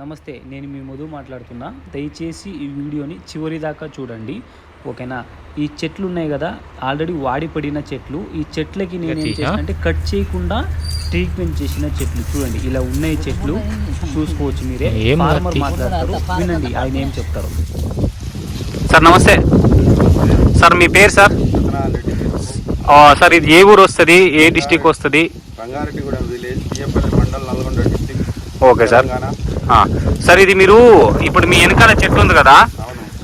నమస్తే నేను మీ మధు మాట్లాడుతున్నా. దయచేసి ఈ వీడియోని చివరి దాకా చూడండి. ఓకేనా? ఈ చెట్లు ఉన్నాయి కదా ఆల్రెడీ వాడిపడిన చెట్లు. ఈ చెట్లకి నేను ఏం చేసిన అంటే కట్ చేయకుండా ట్రీట్మెంట్ చేసిన చెట్లు. చూడండి ఇలా ఉన్నాయి చెట్లు. చూసుకోవచ్చు మీరే. ఏం ఫార్మర్? మాట్లాడతారు. వినండి ఆయన ఏం చెప్తారు. సార్ నమస్తే. సార్ మీ పేరు సార్? ఆ, సార్ ఇది ఏ ఊరు వస్తుంది? ఏ డిస్టిక్ వస్తుంది? Rangareddigudem village. Mandal Nalgonda district. Okay sir. Sir ఇది మీరు ఇప్పుడు మీ వెనకాల చెట్టు ఉంది కదా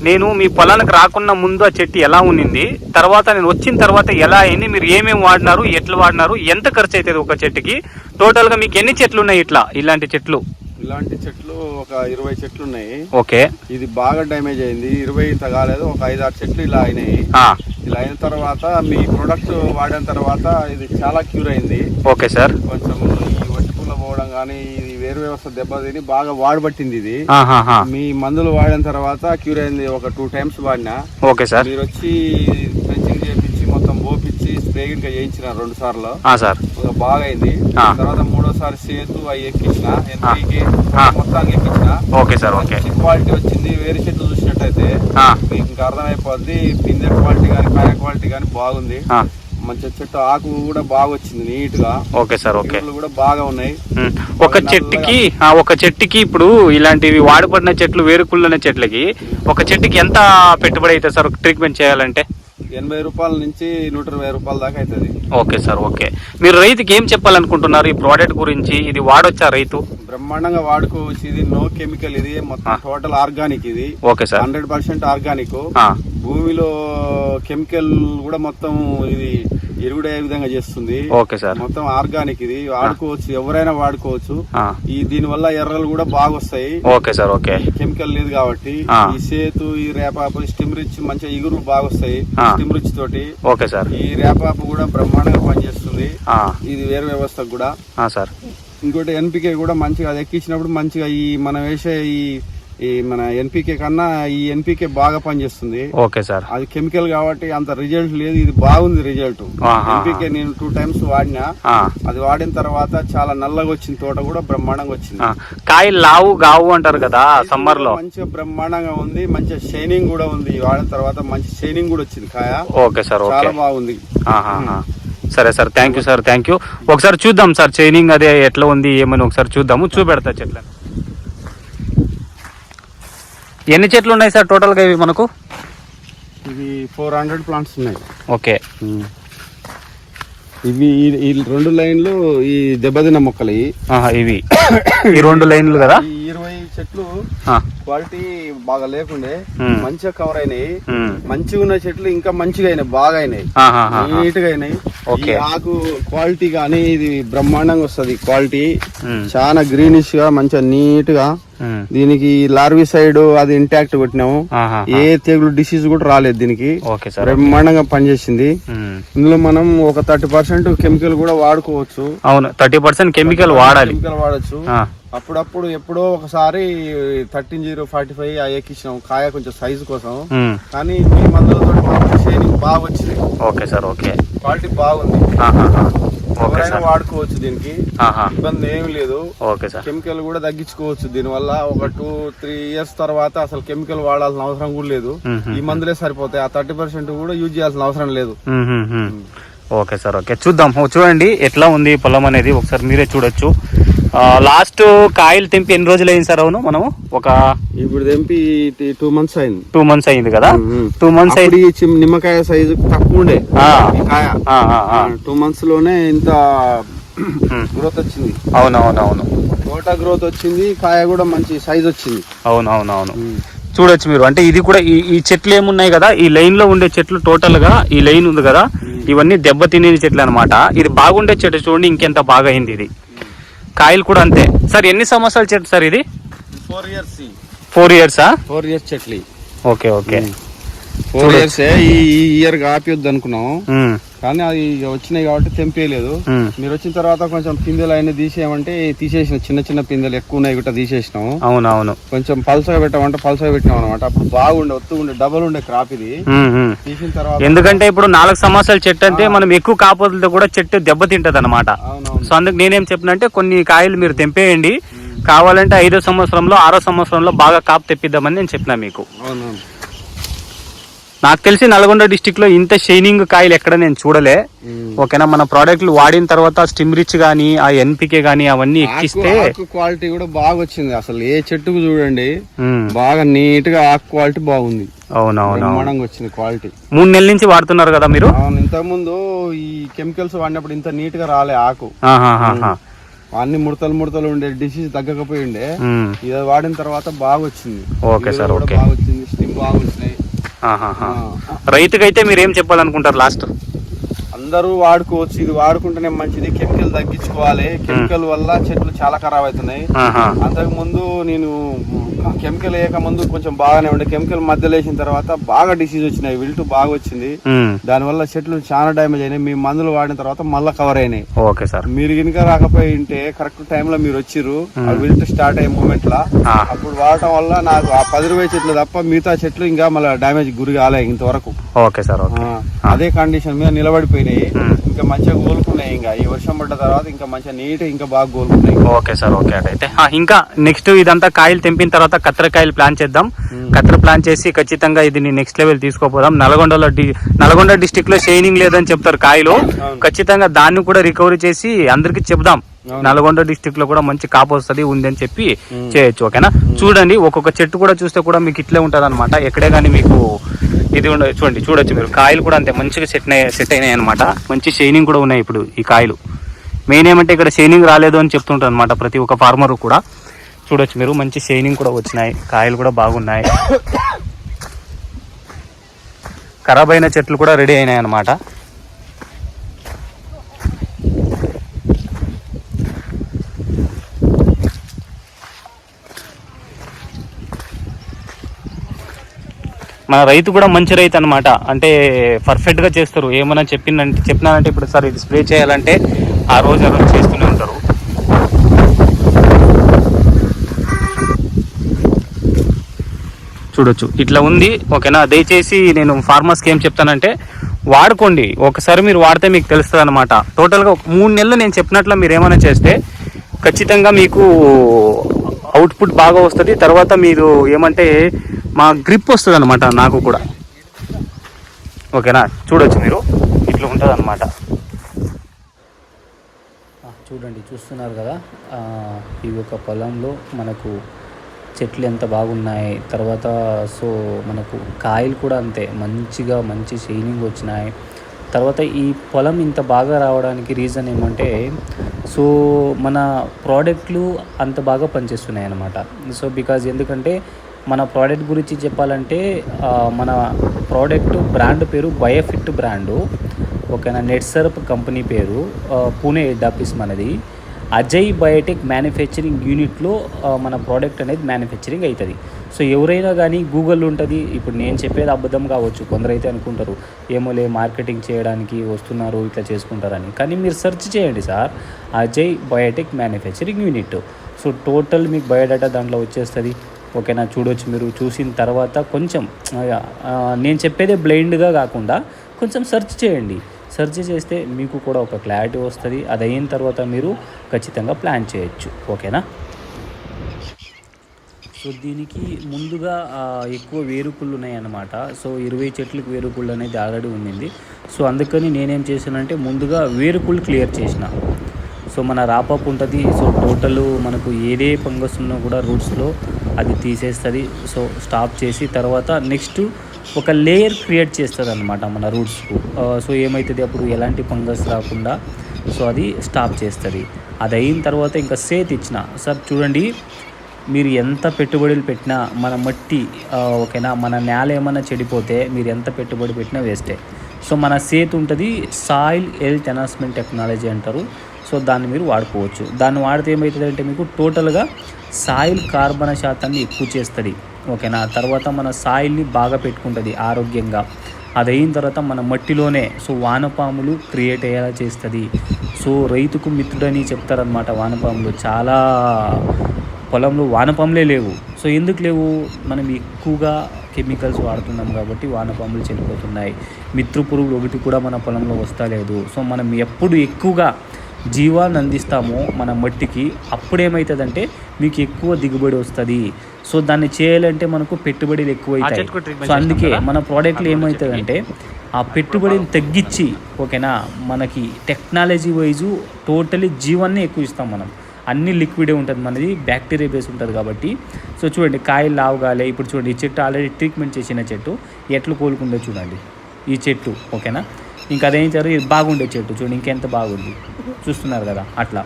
నేను మీ పొలానికి రాకుండా ముందు ఆ చెట్టు ఎలా ఉన్నింది తర్వాత నేను వచ్చిన తర్వాత ఎలా అయింది మీరు ఏమేమి వాడినారు ఎట్లా వాడినారు ఎంత ఖర్చు అవుతుంది ఒక చెట్టుకి? టోటల్గా మీకు ఎన్ని చెట్లు ఉన్నాయి ఇట్లా ఇలాంటి చెట్లు? ఇలాంటి చెట్లు ఒక ఇరవై చెట్లు ఉన్నాయి. ఓకే. ఇది బాగా డ్యామేజ్ అయింది. ఇరవై ఇంత కాలేదు ఒక ఐదు ఆరు చెట్లు ఇలా అయినాయి. ఇలా అయిన తర్వాత మీ ప్రొడక్ట్ వాడిన తర్వాత ఇది చాలా క్యూర్ అయింది. Okay sir. కొంచెం ఈ వట్టి పుల్ల పోవడం కానీ ఇది వేరు వ్యవస్థ దెబ్బతిని బాగా వాడబట్టింది ఇది. మీ మందులు వాడిన తర్వాత క్యూర్ అయింది ఒక టూ టైమ్స్ వాడినా. Okay sir. మీరు వచ్చి ఫెన్సింగ్ చేపించి మొత్తం పోపించి స్ప్రే ఇంకా చేయించిన రెండు సార్లు. సార్. బాగా అయింది. తర్వాత మూడోసారి సేతు అవి ఎక్కించిన ఎన్పీకి. మొత్తానికి ఎక్కించిన. Okay sir okay. క్వాలిటీ వచ్చింది. వేరే చెట్లు చూసినట్టయితే మీకు ఇంకా అర్థమైపోద్ది. పిందె క్వాలిటీ కానీ కాయ క్వాలిటీ కానీ బాగుంది. మంచి చెట్టు ఆకు కూడా బాగా వచ్చింది నీట్గా ఓకే సార్ ఓకే. కూడా బాగా ఉన్నాయి. ఒక చెట్టుకి ఆ, ఒక చెట్టుకి ఇప్పుడు ఇలాంటివి వాడబడిన చెట్లు వేరుకుళ్ళన చెట్లకి ఒక చెట్టుకి ఎంత పెట్టుబడి అవుతుంది సార్? ట్రీట్మెంట్ చేయాలంటే? ఎనభై రూపాయల నుంచి నూట ఇరవై రూపాయల దాకా అవుతుంది ఓకే సార్ ఓకే. మీరు రైతుకి ఏం చెప్పాలనుకుంటున్నారు ఈ ప్రోడక్ట్ గురించి? ఇది వాడొచ్చా రైతు? బ్రహ్మాండంగా వాడుకోవచ్చు. ఇది నో కెమికల్ ఇది మొత్తం. టోటల్ ఆర్గానిక్ ఇది. Okay sir. Hundred percent organic. భూమిలో కెమికల్ కూడా మొత్తం ఇది ఎరుగుడే విధంగా చేస్తుంది? Okay sir. మొత్తం ఆర్గానిక్ ఇది. వాడుకోవచ్చు ఎవరైనా వాడుకోవచ్చు. ఈ దీని వల్ల ఎర్రలు కూడా బాగా వస్తాయి ఓకే సార్ ఓకే. కెమికల్ లేదు కాబట్టి. ఈ సేతు ఈ రేపాపు స్టిమ్ రిచ్ మంచిగా ఇగురు బాగా వస్తాయి ఆ. స్టిమ్ రిచ్ తోటి. Okay sir. ఈ రేపాపు కూడా బ్రహ్మాండంగా పనిచేస్తుంది. ఇది వేరే వ్యవస్థకు కూడా. సార్. ఇంకోటి ఎన్పికే కూడా మంచిగా అది ఎక్కించినప్పుడు మంచిగా ఈ మనం వేసే ఈ ఈ మన ఎన్పికే కన్నా ఈ ఎన్పికే బాగా పనిచేస్తుంది. Okay sir. అది కెమికల్ కాబట్టి అంత రిజల్ట్ లేదు ఇది బాగుంది రిజల్ట్. ఎన్పికే నేను టూ టైమ్స్ వాడినా. అది వాడిన తర్వాత చాలా నల్లగా వచ్చింది తోట కూడా బ్రహ్మాండంగా వచ్చింది. కాయ లావు గావు అంటారు కదా సమ్మర్లో మంచిగా బ్రహ్మాండంగా ఉంది మంచిగా షైనింగ్ కూడా ఉంది. వాడిన తర్వాత మంచి షైనింగ్ కూడా వచ్చింది కాయ. ఓకే సార్ చాలా బాగుంది. సరే sir thank you sir thank you ఒకసారి చూద్దాం సార్ చైనింగ్ అదే ఎట్లా ఉంది ఏమని ఒకసారి చూద్దాము. చూపెడతా చెట్లను. ఎన్ని చెట్లు ఉన్నాయి సార్ టోటల్గా ఇవి మనకు? ఇవి ఫోర్ హండ్రెడ్ ప్లాంట్స్ ఉన్నాయి. ఓకే. ఇవి ఈ- రెండు లైన్లు ఈ దెబ్బతిన్న మొక్కలు ఇవి. ఆహా, ఇవి. ఈ రెండు లైన్లు కదా? ఈ చెట్లు క్వాలిటీ బాగా లేకుండే. మంచిగా కవర్ అయినాయి. మంచిగా ఉన్న చెట్లు ఇంకా మంచిగా అయినాయి బాగా అయినాయి. నీట్గా అయినాయి. ఆకు క్వాలిటీ కానీ ఇది బ్రహ్మాండంగా వస్తుంది క్వాలిటీ. చాలా గ్రీనిష్గా మంచిగా నీట్గా. దీనికి లార్వీ సైడ్ అది ఇంటాక్ట్ కొట్టినాము. ఏ తెగులు డిసీజ్ కూడా రాలేదు దీనికి. బ్రహ్మాండంగా పనిచేసింది. ఇందులో మనం ఒక థర్టీ పర్సెంట్ కెమికల్ కూడా వాడుకోవచ్చు. అవును థర్టీ పర్సెంట్ కెమికల్ వాడాలి. కెమికల్ వాడచ్చు. అప్పుడప్పుడు ఎప్పుడో ఒకసారి థర్టీన్ జీరో ఫార్టీ ఫైవ్ ఎక్కించినాం కాయ కొంచెం సైజు కోసం. కానీ మీ మందులతో బాగా వచ్చింది. Okay sir okay. క్వాలిటీ బాగుంది. ఎవరైనా వాడుకోవచ్చు దీనికి. ఇబ్బంది ఏమి లేదు. Okay sir. కెమికల్ కూడా తగ్గించుకోవచ్చు దీనివల్ల. ఒక టూ త్రీ ఇయర్స్ తర్వాత అసలు కెమికల్ వాడాల్సిన అవసరం కూడా లేదు. ఈ మందులే సరిపోతాయి. ఆ థర్టీ పర్సెంట్ కూడా యూజ్ చేయాల్సిన అవసరం లేదు. Okay sir okay. చూద్దాం. చూడండి. ఎట్లా ఉంది పొలం అనేది ఒకసారి మీరే చూడొచ్చు. లాస్ట్ కాయలు తెంపి ఎన్ని రోజులు అయింది సార్ అవును మనము? ఒక ఇప్పుడు తెంపి టూ మంత్స్ అయింది. టూ మంత్స్ అయింది కదా. టూ మంత్స్ అయింది నిమ్మకాయ సైజు తక్కువ ఉండే. కాయ. టూ మంత్స్లోనే ఇంత. గ్రోత్ వచ్చింది. అవును అవును అవును తోట గ్రోత్ వచ్చింది కాయ కూడా మంచి సైజ్ వచ్చింది. అవును అవును అవును చూడొచ్చు మీరు. అంటే ఇది కూడా ఈ ఈ చెట్లు ఏమున్నాయి కదా? ఈ లైన్లో ఉండే చెట్లు టోటల్గా ఈ లైన్ ఉంది కదా? ఇవన్నీ దెబ్బ తినే చెట్లు అనమాట ఇది బాగుండే చెట్టు చూడండి ఇంకెంత బాగా అయింది ఇది. కాయలు కూడా అంతే. సార్ ఎన్ని సంవత్సరాల చెట్టు సార్ ఇది? ఫోర్ ఇయర్స్ ఫోర్ ఇయర్సా ఫోర్ ఇయర్స్ చెట్లు. Okay okay. ఫోర్ ఇయర్స్ ఈ ఇయర్ ఆపియొద్దు అనుకున్నాం. కానీ అది వచ్చినాయి కాబట్టి తెంపేయలేదు. మీరు వచ్చిన తర్వాత కొంచెం పిందెలు అయినా తీసేయమంటే తీసేసిన చిన్న చిన్న పిందెలు ఎక్కువ ఉన్నాయి కూడా తీసేసినాం. అవును అవును కొంచెం పల్సగా పెట్టామంటే పల్సగా పెట్టినాం అనమాట అప్పుడు బాగుండే ఒత్తు ఉండే డబల్ ఉండే క్రాప్ ఇది. తీసిన తర్వాత ఎందుకంటే ఇప్పుడు నాలుగు సంవత్సరాల చెట్టు అంటే మనం ఎక్కువ కాపులతో కూడా చెట్టు దెబ్బతింటది అనమాట అవునవును. సో అందుకు నేనేం చెప్పినంటే కొన్ని కాయలు మీరు తెంపేయండి. కావాలంటే ఐదో సంవత్సరంలో ఆరో సంవత్సరంలో బాగా కాపు తెప్పిద్దామని నేను చెప్పిన మీకు. అవునవును. నాకు తెలిసి నల్గొండ డిస్టిక్లో ఇంత షైనింగ్ కాయలు ఎక్కడ నేను చూడలే. ఓకేనా మన ప్రోడక్ట్లు వాడిన తర్వాత స్టిమ్ రిచ్ గానీ ఆ ఎన్పికే గానీ అవన్నీ ఎక్కిస్తే క్వాలిటీ కూడా బాగా వచ్చింది అసలు ఏ చెట్టుకు చూడండి బాగా నీట్గా ఆకు క్వాలిటీ బాగుంది. అవునవును వచ్చింది క్వాలిటీ మూడు నెలల నుంచి వాడుతున్నారు కదా మీరు? ఇంతకు ముందు ఈ కెమికల్స్ వాడినప్పుడు ఇంత నీట్గా రాలే ఆకు. అన్ని ముడతలు ముడతలు ఉండే డిసీజ్ తగ్గకపోయి ఉండే. ఇది వాడిన తర్వాత బాగా వచ్చింది ఓకే సార్. బాగా వచ్చింది స్టిమ్ బాగా వచ్చినాయి రైతుకైతే మీరు ఏం చెప్పాలనుకుంటారు లాస్ట్? అందరూ వాడుకోవచ్చు. ఇది వాడుకుంటేనే మంచిది. కెమికల్ తగ్గించుకోవాలి. కెమికల్ వల్ల చెట్లు చాలా ఖరాబ్ అవుతున్నాయి. అంతకు ముందు నేను కెమికల్ వేయక ముందు కొంచెం బాగానే ఉండే. కెమికల్ మధ్యలో వేసిన తర్వాత బాగా డిసీజ్ వచ్చినాయి. విల్టు బాగా వచ్చింది. దానివల్ల చెట్లు చాలా డ్యామేజ్ అయినాయి. మీ మందులు వాడిన తర్వాత మళ్ళీ కవర్ అయినాయి. Okay sir. మీరు కనుక రాకపోయి ఉంటే కరెక్ట్ టైంలో మీరు వచ్చిర్రు. విల్ట్ స్టార్ట్ అయ్యే మూమెంట్ లా. అప్పుడు వాడటం వల్ల నాకు ఆ పది రూపాయ చెట్లు తప్ప మిగతా చెట్లు ఇంకా మళ్ళీ డ్యామేజ్ గురి కాలే ఇంతవరకు. ఓకే సార్ అదే కండిషన్ మీద నిలబడిపోయినాయి. ఇంకా మంచిగా కోలుకున్నాయి ఇంకా. ఈ వర్షం పడ్డ తర్వాత ఇంకా మంచిగా నీట్ ఇంకా బాగా కోలుకున్నాయి ఓకే సార్ ఓకే అటైతే ఆ, ఇంకా నెక్స్ట్ ఇదంతా కాయలు తెంపిన తర్వాత కత్తెరకాయలు ప్లాన్ చేద్దాం. కత్తెర ప్లాన్ చేసి ఖచ్చితంగా ఇది నెక్స్ట్ లెవెల్ తీసుకోపోదాం. నల్గొండలో డి నల్గొండ డిస్టిక్లో షైనింగ్ లేదని చెప్తారు కాయలు. ఖచ్చితంగా దాన్ని కూడా రికవరీ చేసి అందరికి చెప్దాం. నల్గొండ డిస్టిక్లో కూడా మంచి కాపు వస్తుంది ఉంది అని చెప్పి చేయొచ్చు ఓకేనా? చూడండి ఒక్కొక్క చెట్టు కూడా చూస్తే కూడా మీకు ఇట్లే ఉంటది అనమాట ఎక్కడే కానీ మీకు ఇది చూడండి చూడొచ్చు మీరు. కాయలు కూడా అంతే మంచిగా సెట్ సెట్ అయినాయి అనమాట మంచి షైనింగ్ కూడా ఉన్నాయి ఇప్పుడు ఈ కాయలు. మెయిన్ ఏమంటే ఇక్కడ షైనింగ్ రాలేదు అని చెప్తుంటారు అనమాట ప్రతి ఒక్క ఫార్మర్ కూడా. చూడొచ్చు మీరు మంచి షైనింగ్ కూడా వచ్చినాయి. కాయలు కూడా బాగున్నాయి. ఖరాబ్ అయిన చెట్లు కూడా రెడీ అయినాయి అనమాట మన రైతు కూడా మంచి రైతు అనమాట అంటే పర్ఫెక్ట్గా చేస్తారు. ఏమైనా చెప్పిందంటే చెప్పినానంటే ఇప్పుడు సార్ ఇది స్ప్రే చేయాలంటే ఆ రోజు ఆ రోజు చేస్తూనే ఉంటారు. చూడొచ్చు. ఇట్లా ఉంది. ఓకేనా? దయచేసి నేను ఫార్మర్స్కి ఏం చెప్తానంటే వాడుకోండి. ఒకసారి మీరు వాడితే మీకు తెలుస్తుంది అనమాట టోటల్గా మూడు నెలలు నేను చెప్పినట్లు మీరు ఏమైనా చేస్తే ఖచ్చితంగా మీకు అవుట్పుట్ బాగా వస్తుంది. తర్వాత మీరు ఏమంటే మా గ్రిప్ వస్తుంది అనమాట నాకు కూడా. ఓకేనా? చూడొచ్చు మీరు. ఇట్లా ఉంటుంది అనమాట చూడండి చూస్తున్నారు కదా. ఈ యొక్క పొలంలో మనకు చెట్లు ఎంత బాగున్నాయి. తర్వాత సో మనకు కాయలు కూడా అంతే. మంచిగా మంచి షైనింగ్ వచ్చినాయి. తర్వాత ఈ పొలం ఇంత బాగా రావడానికి రీజన్ ఏమంటే సో మన ప్రోడక్ట్లు అంత బాగా పనిచేస్తున్నాయి అన్నమాట సో బికాజ్ ఎందుకంటే మన ప్రోడక్ట్ గురించి చెప్పాలంటే మన ప్రోడక్ట్ బ్రాండ్ పేరు బయోఫిట్ బ్రాండు ఓకేనా? నెట్సర్ప్ కంపెనీ పేరు పూణే హెడ్ ఆఫీస్ మనది. అజయ్ బయోటెక్ మ్యానుఫ్యాక్చరింగ్ యూనిట్లో మన ప్రోడక్ట్ అనేది మ్యానుఫ్యాక్చరింగ్ అవుతుంది సో ఎవరైనా కానీ గూగుల్ ఉంటుంది. ఇప్పుడు నేను చెప్పేది అబద్ధం కావచ్చు. కొందరైతే అనుకుంటారు ఏమోలే మార్కెటింగ్ చేయడానికి వస్తున్నారు ఇట్లా చేసుకుంటారని. కానీ మీరు సెర్చ్ చేయండి sir Ajay biotech manufacturing unit. So total మీకు బయోడేటా దాంట్లో వచ్చేస్తుంది. ఓకేనా చూడొచ్చు మీరు. చూసిన తర్వాత కొంచెం నేను చెప్పేదే బ్లైండ్గా కాకుండా కొంచెం సెర్చ్ చేయండి. సెర్చ్ చేస్తే మీకు కూడా ఒక క్లారిటీ వస్తుంది. అది అయిన తర్వాత మీరు ఖచ్చితంగా ప్లాన్ చేయొచ్చు. ఓకేనా? సో దీనికి ముందుగా ఎక్కువ వేరుకుళ్ళు ఉన్నాయన్నమాట సో ఇరవై చెట్లకు వేరుకుళ్ళు అనేది ఆల్రెడీ ఉండింది. సో అందుకని నేనేం చేశానంటే ముందుగా వేరుకుళ్ళు క్లియర్ చేసిన. సో మన రాపప్ ఉంటుంది. సో టోటల్ మనకు ఏదే ఫంగస్ ఉన్నా కూడా రూట్స్లో అది తీసేస్తుంది. సో స్టాప్ చేసి తర్వాత నెక్స్ట్ ఒక లేయర్ క్రియేట్ చేస్తుంది అనమాట మన రూట్స్కు సో ఏమవుతుంది అప్పుడు? ఎలాంటి ఫంగస్ రాకుండా సో అది స్టాప్ చేస్తుంది. అది అయిన తర్వాత ఇంకా సేత్ ఇచ్చిన. సార్ చూడండి మీరు ఎంత పెట్టుబడులు పెట్టినా మన మట్టి ఓకేనా మన నేల ఏమైనా చెడిపోతే మీరు ఎంత పెట్టుబడి పెట్టినా వేస్టే. సో మన సేత్ ఉంటుంది సాయిల్ హెల్త్ ఎనాస్మెంట్ టెక్నాలజీ అంటారు. సో దాన్ని మీరు వాడుకోవచ్చు. దాన్ని వాడితే ఏమవుతుంది అంటే మీకు టోటల్గా సాయిల్ కార్బన శాతాన్ని ఎక్కువ చేస్తుంది. ఓకేనా? తర్వాత మన సాయిల్ని బాగా పెట్టుకుంటుంది ఆరోగ్యంగా. అది అయిన తర్వాత మన మట్టిలోనే సో వానపాములు క్రియేట్ అయ్యేలా చేస్తుంది. సో రైతుకు మిత్రుడని చెప్తారనమాట వానపాములు. చాలా పొలంలో వానపాములే లేవు. సో ఎందుకు లేవు? మనం ఎక్కువగా కెమికల్స్ వాడుతున్నాం కాబట్టి వానపాములు చనిపోతున్నాయి మిత్రు పురుగులు ఒకటి కూడా మన పొలంలో వస్తలేదు. సో మనం ఎప్పుడు ఎక్కువగా జీవాన్ని అందిస్తామో మన మట్టికి అప్పుడేమవుతుందంటే మీకు ఎక్కువ దిగుబడి వస్తుంది. సో దాన్ని చేయాలంటే మనకు పెట్టుబడులు అవుతాయి సో అందుకే? మన ప్రోడక్ట్లు ఏమవుతుందంటే ఆ పెట్టుబడిని తగ్గించి ఓకేనా మనకి టెక్నాలజీ వైజు టోటలీ జీవాన్ని ఎక్కువ ఇస్తాం మనం. అన్ని లిక్విడే ఉంటుంది మనది బ్యాక్టీరియా బేస్ ఉంటుంది కాబట్టి. సో చూడండి కాయలు లావుగాలే ఇప్పుడు చూడండి ఈ చెట్టు ఆల్రెడీ ట్రీట్మెంట్ చేసిన చెట్టు ఎట్లు కోలుకుందో చూడండి. ఈ చెట్టు ఓకేనా. ఇంకా అదేం చేయాలి ఇది బాగుండే చెట్టు చూడండి ఇంకెంత బాగుంది. చూస్తున్నారు కదా అట్లా.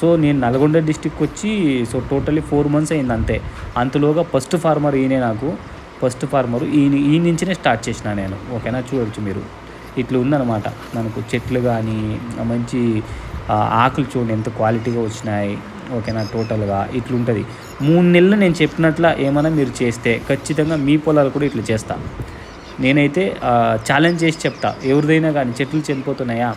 సో నేను నల్గొండ డిస్టిక్ వచ్చి సో టోటలీ ఫోర్ మంత్స్ అయింది అంతే. అంతలోగా ఫస్ట్ ఫార్మర్ ఈయనే నాకు. ఫస్ట్ ఫార్మర్ ఈయన ఈ నుంచినే స్టార్ట్ చేసిన నేను. ఓకేనా? చూడొచ్చు మీరు. ఇట్లా ఉందన్నమాట. మనకు చెట్లు కానీ మంచి ఆకులు చూడండి ఎంత క్వాలిటీగా వచ్చినాయి. ఓకేనా? టోటల్గా ఇట్లుంటుంది మూడు నెలలు నేను చెప్పినట్ల ఏమైనా మీరు చేస్తే ఖచ్చితంగా మీ పొలాలు కూడా ఇట్లా చేస్తాను నేనైతే ఛాలెంజ్ చేసి చెప్తా. ఎవరిదైనా కానీ చెట్లు చనిపోతున్నాయా?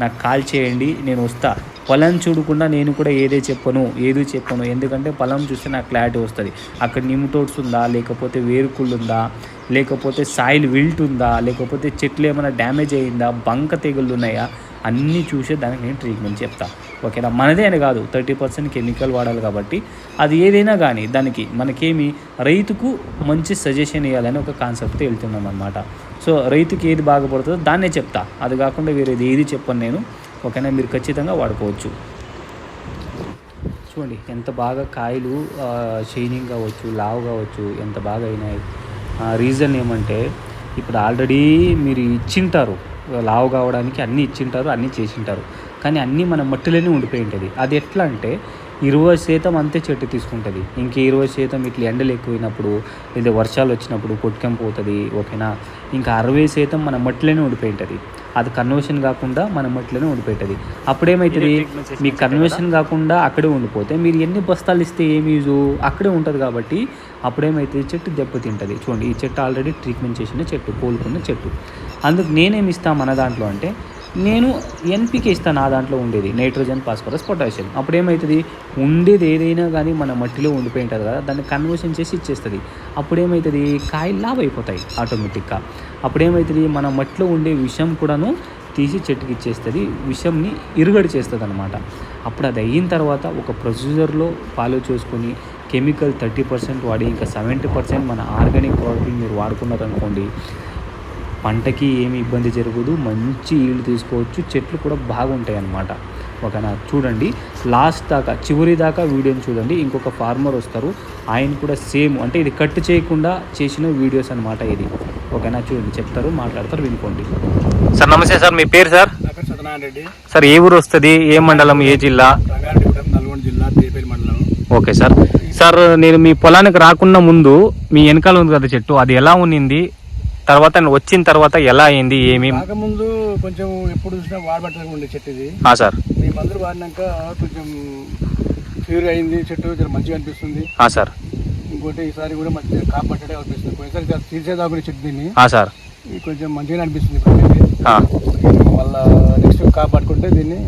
నాకు కాల్ చేయండి నేను వస్తా. పొలం చూడకుండా నేను కూడా ఏదే చెప్పను ఏది చెప్పను. ఎందుకంటే పొలం చూస్తే నాకు క్లారిటీ వస్తుంది. అక్కడ నిమ్టోడ్స్ ఉందా? లేకపోతే వేరుకుళ్ళు ఉందా? లేకపోతే సాయిల్ విల్ట్ ఉందా? లేకపోతే చెట్లు ఏమైనా డ్యామేజ్ అయిందా? బంక తెగుళ్ళు ఉన్నాయా? అన్నీ చూసే దానికి నేను ట్రీట్మెంట్ చెప్తా. ఓకేనా? మనదే అని కాదు. థర్టీ పర్సెంట్ కెమికల్ వాడాలి కాబట్టి అది ఏదైనా కానీ దానికి మనకేమి రైతుకు మంచి సజెషన్ ఇవ్వాలని ఒక కాన్సెప్ట్తో వెళ్తున్నాం అనమాట సో రైతుకి ఏది బాగుపడుతుందో దాన్నే చెప్తా. అది కాకుండా వేరేది ఏది చెప్పను నేను. ఓకేనా? మీరు ఖచ్చితంగా వాడుకోవచ్చు. చూడండి ఎంత బాగా కాయలు షైనింగ్ కావచ్చు లావు కావచ్చు ఎంత బాగా అయినాయి. రీజన్ ఏమంటే ఇప్పుడు ఆల్రెడీ మీరు ఇచ్చింటారు. లావు కావడానికి అన్నీ ఇచ్చింటారు అన్నీ చేసింటారు. కానీ అన్నీ మన మట్టిలోనే ఉండిపోయి ఉంటుంది అది ఎట్లా అంటే ఇరవై శాతం అంతే చెట్టు తీసుకుంటుంది. ఇంక ఇరవై శాతం ఇట్లా ఎండలు ఎక్కువైనప్పుడు లేదా వర్షాలు వచ్చినప్పుడు కొట్టుకెంపోతుంది ఓకేనా? ఇంకా అరవై శాతం మన మట్టిలోనే ఉండిపోయి ఉంటుంది అది కన్వర్షన్ కాకుండా మన మట్టిలోనే ఉండిపోతుంది అప్పుడేమవుతుంది మీ కన్వర్షన్ కాకుండా అక్కడే ఉండిపోతే మీరు ఎన్ని బస్తాలు ఇస్తే ఏమి యూజు అక్కడే ఉంటుంది కాబట్టి అప్పుడేమైతే చెట్టు దెబ్బతింటుంది. చూడండి ఈ చెట్టు ఆల్రెడీ ట్రీట్మెంట్ చేసిన చెట్టు కోలుకున్న చెట్టు. అందుకు నేనేమి ఇస్తాను మన దాంట్లో అంటే నేను ఎన్పికే ఇస్తాను నా దాంట్లో ఉండేది. నైట్రోజన్ ఫాస్ఫరస్ పొటాషియం అప్పుడు ఏమవుతుంది ఉండేది ఏదైనా కానీ మన మట్టిలో ఉండిపోయి ఉంటుంది కదా దాన్ని కన్వర్షన్ చేసి ఇచ్చేస్తుంది. అప్పుడు ఏమవుతుంది కాయలు లావ్ అయిపోతాయి ఆటోమేటిక్గా అప్పుడు ఏమవుతుంది మన మట్టిలో ఉండే విషం కూడాను తీసి చెట్టుకి ఇచ్చేస్తుంది. విషంని ఇరుగడి చేస్తుంది అనమాట అప్పుడు అది అయిన తర్వాత ఒక ప్రొసీజర్లో ఫాలో చేసుకొని కెమికల్ థర్టీ పర్సెంట్ వాడి ఇంకా సెవెంటీ పర్సెంట్ మన ఆర్గానిక్ ప్రోడక్ట్ని మీరు వాడుకున్నారనుకోండి పంటకి ఏమి ఇబ్బంది జరగదు. మంచి ఈల్డ్ తీసుకోవచ్చు. చెట్లు కూడా బాగుంటాయి అన్నమాట ఓకేనా చూడండి. లాస్ట్ దాకా చివరి దాకా వీడియోని చూడండి. ఇంకొక ఫార్మర్ వస్తారు. ఆయన కూడా సేమ్ అంటే ఇది కట్ చేయకుండా చేసిన వీడియోస్ అనమాట ఇది. ఓకేనా? చూడండి చెప్తారు మాట్లాడతారు వినుకోండి. సార్ నమస్తే సార్ మీ పేరు సార్? రెడ్డి. సార్ ఏ ఊరు వస్తుంది? ఏ మండలం? ఏ జిల్లా? నల్గొండ జిల్లా మండలం. Okay sir. సార్ నేను మీ పొలానికి రాకుండా ముందు మీ వెనకాల ఉంది కదా చెట్టు అది ఎలా ఉన్నింది? తర్వాత వచ్చిన తర్వాత ఎలా అయింది? ఏమి? కాకముందు కొంచెం ఎప్పుడు చూసినా వాడబట్టగా ఉండే చెట్టు ఇది. ఆ సార్. మీ మందులు వాడినాక కొంచెం ఫీవర్ అయింది చెట్టు మంచిగా అనిపిస్తుంది. ఆ సార్. ఇంకోటి ఈసారి కూడా మంచిగా కాపాడే అనిపిస్తుంది. పోయినసారి తీసేదాకునే చెట్టు దీన్ని సార్. ఇది కొంచెం మంచిగా అనిపిస్తుంది మళ్ళా నెక్స్ట్ కాపాడుకుంటే దీన్ని.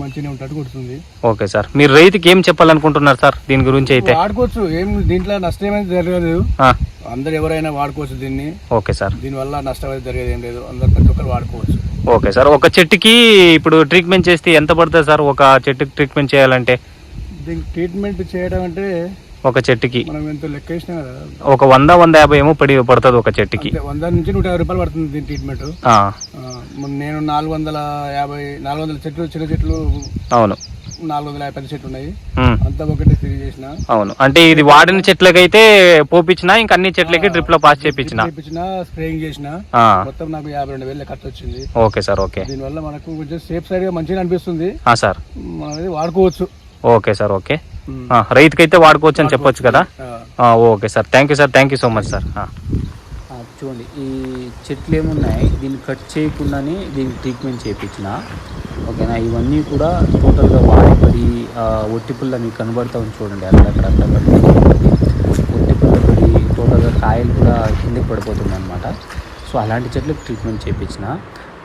మంచిగా ఉంటట్టు కొడుతుంది ఓకే సార్. మీరు రైతుకి ఏం చెప్పాలనుకుంటున్నారు సార్ దీని గురించి అయితే? వాడుకోవచ్చు. ఏం దీంట్లో నష్టం ఏమైనా జరగదు ఆ, అందరు ఎవరైనా వాడుకోవచ్చు దీన్ని. Okay sir. దీనివల్ల నష్టం అయితే జరిగేది ఏం లేదు. అందరు ప్రతి ఒక్కరు వాడుకోవచ్చు. Okay sir. ఒక చెట్టుకి ఇప్పుడు ట్రీట్మెంట్ చేస్తే ఎంత పడుతుంది సార్? ఒక చెట్టుకి ట్రీట్మెంట్ చేయాలంటే? దీనికి ట్రీట్మెంట్ చేయడం అంటే ఒక చెట్టుకి. మనం ఎంత లెక్క వేసినాం కదా. ఒక వంద వంద యాభై ఏమో పడి పడుతుంది ఒక చెట్టుకి. అంతే, వంద నుంచి నూట యాభై రూపాయలు పడుతుంది దీని ట్రీట్మెంట్ ఆ, నేను నాలుగు వందల యాభై నాలుగు వందల చెట్లు చిన్న చెట్లు అవును. నాలుగు వందల యాభై చెట్లు ఉన్నాయి. ఉమ్, అంతా ఒకటి తిరిగి చేసిన. అవును. అంటే ఇది వాడిన చెట్లకైతే పోపించిన ఇంకా అన్ని చెట్లకి డ్రిప్లో పాస్ చేపించిన చేపించిన స్ప్రేయింగ్ చేసిన మొత్తం నాకు యాభై రెండు వేలు ఖర్చు వచ్చింది. Okay sir okay. దీనివల్ల మనకు కొంచెం సేఫ్ సైడ్గా మంచిగా అనిపిస్తుంది. ఆ, సార్. మనం వాడుకోవచ్చు. Okay sir okay. రైతుకైతే వాడుకోవచ్చు. అని చెప్పొచ్చు కదా? Okay sir. Thank you sir thank you so much sir. చూడండి ఈ చెట్లు ఏమున్నాయి? దీన్ని కట్ చేయకుండానే దీనికి ట్రీట్మెంట్ చేయించిన. ఓకేనా? ఇవన్నీ కూడా టోటల్గా వాడిపడి ఆ, ఒట్టి పుల్ల మీకు కనబడతా ఉంది చూడండి అక్కడక్కడ అక్కడక్కడ. ఒట్టి పుల్ల పడి టోటల్గా కాయలు కూడా కిందకి పడిపోతుంది అనమాట సో అలాంటి చెట్లకు ట్రీట్మెంట్ చేయించిన.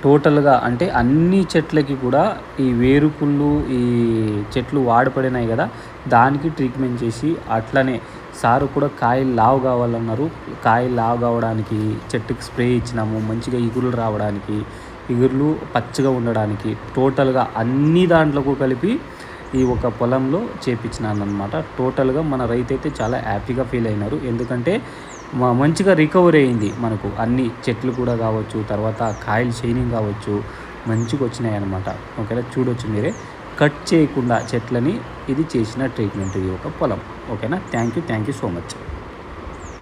టోటల్గా అంటే అన్ని చెట్లకి కూడా ఈ వేరుకుళ్ళు ఈ చెట్లు వాడపడినాయి కదా దానికి ట్రీట్మెంట్ చేసి అట్లనే సారు కూడా కాయలు లావు కావాలన్నారు. కాయలు లావు కావడానికి చెట్టుకి స్ప్రే ఇచ్చినాము మంచిగా ఇగురులు రావడానికి ఇగుర్లు పచ్చగా ఉండడానికి టోటల్గా అన్ని దాంట్లకు కలిపి ఈ ఒక పొలంలో చేపించినాను అనమాట టోటల్గా మన రైతు అయితే చాలా హ్యాపీగా ఫీల్ అయినారు. ఎందుకంటే మంచిగా రికవరీ అయింది. మనకు అన్ని చెట్లు కూడా కావచ్చు తర్వాత కాయలు షైనింగ్ కావచ్చు మంచిగా వచ్చినాయి అనమాట ఓకేనా? చూడొచ్చు మీరే. కట్ చేయకుండా చెట్లని ఇది చేసిన ట్రీట్మెంట్ ఇది ఒక పొలం. ఓకేనా? Thank you thank you so much